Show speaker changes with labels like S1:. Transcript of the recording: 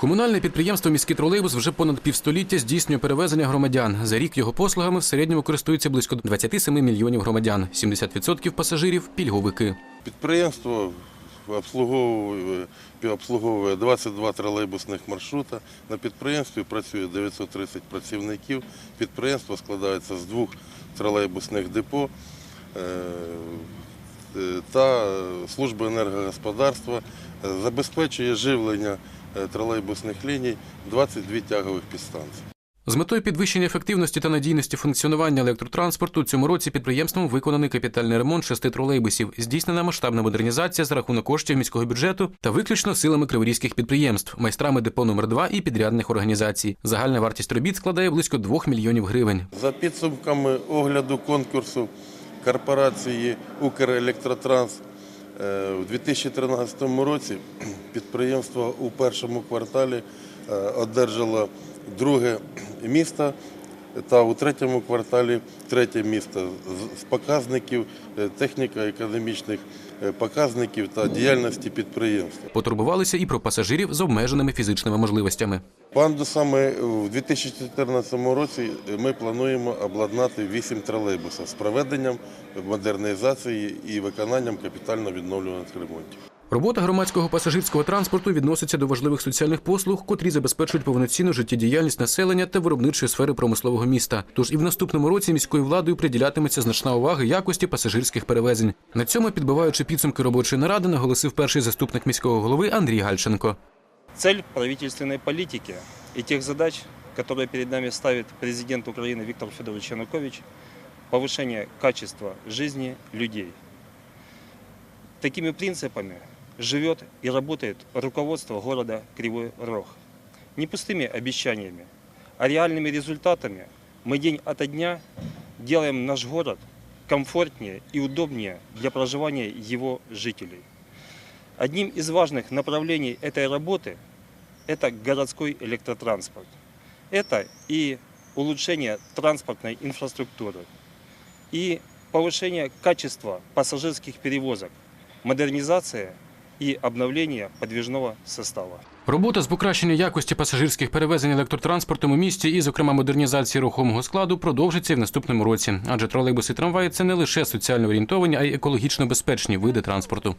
S1: Комунальне підприємство Міський тролейбус вже понад півстоліття здійснює перевезення громадян. За рік його послугами в середньому користуються близько 27 мільйонів громадян. 70% пасажирів пільговики.
S2: Підприємство обслуговує, обслуговує 22 тролейбусних маршрута. На підприємстві працює 930 працівників. Підприємство складається з двох тролейбусних депо е, е, та служби енергогосподарства. Забезпечує живлення тролейбусних ліній 22 тягових підстанції.
S1: З метою підвищення ефективності та надійності функціонування електротранспорту цьому році підприємством виконаний капітальний ремонт шести тролейбусів, здійснена масштабна модернізація за рахунок коштів міського бюджету та виключно силами криворізьких підприємств, майстрами депо номер 2 і підрядних організацій. Загальна вартість робіт складає близько 2 мільйонів гривень.
S2: За підсумками огляду конкурсу корпорації Укрелектротранс е, у 2013 році підприємство у першому кварталі е, одержало друге місто та у третьому кварталі третє місто з- показників е, техніко-економічних е, показників та діяльності підприємства.
S1: Потурбувалися і про пасажирів з обмеженими фізичними можливостями.
S2: Пандусами в 2014 році ми плануємо обладнати 8 тролейбусів з проведенням модернізації і виконанням капітально відновлюваних ремонтів.
S1: Робота громадського пасажирського транспорту відноситься до важливих соціальних послуг, котрі забезпечують повноцінну життєдіяльність населення та виробничої сфери промислового міста. Тож і в наступному році міською владою приділятиметься значна увага якості пасажирських перевезень. На цьому, підбиваючи підсумки робочої наради, наголосив перший заступник міського голови Андрій Гальченко.
S3: Цель правительственной политики и тех задач, которые перед нами ставит президент Украины Виктор Федорович Янукович, повышение качества жизни людей. Такими принципами живет и работает руководство города Кривой Рог. Не пустыми обещаниями, а реальными результатами мы день ото дня делаем наш город комфортнее и удобнее для проживания его жителей. Одним из важных направлений этой работы – это городской электротранспорт. Это и улучшение транспортной инфраструктуры, и повышение качества пассажирских перевозок, модернизация и обновлення подвіжного состава.
S1: Робота з покращення якості пасажирських перевезень електротранспортом у місті і, зокрема, модернізації рухомого складу продовжиться і в наступному році. Адже тролейбуси і трамваї це не лише соціально орієнтовані, а й екологічно безпечні види транспорту.